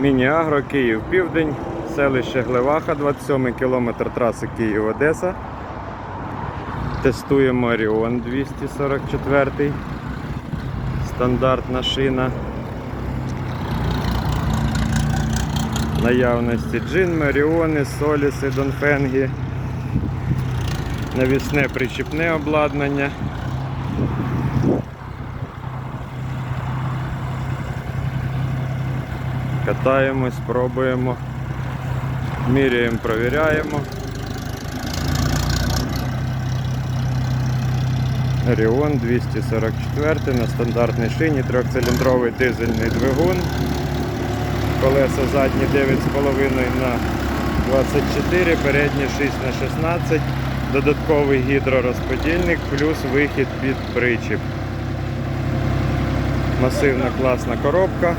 Міні-Агро, Київ Південь, селище Глеваха, 27 кілометр траси Київ-Одеса. Тестуємо Оріон 244. Стандартна шина. Наявності джин, Оріони, Соліси, Донфенги. Навісне причіпне обладнання. Катаємось, пробуємо, міряємо, провіряємо. Оріон 244 на стандартній шині, трьохциліндровий дизельний двигун. Колеса задні 9,5 на 24, передні 6 на 16, додатковий гідророзподільник, плюс вихід під причіп. Масивна класна коробка.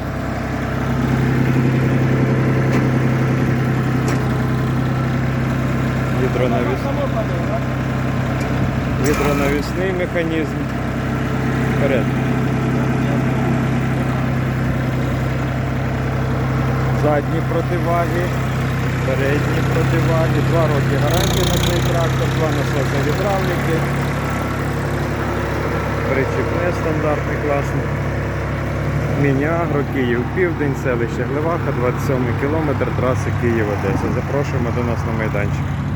Гідронавіс... Гідронавісний механізм. Вперед. Задні противаги, передні противаги, два роки гарантії на цей трактор, два насоси гідравліки. Причіпне стандартний класний. Міні-Агро, Київ Південь, селище Глеваха, 27 кілометр траси Київ-Одеса. Запрошуємо до нас на майданчик.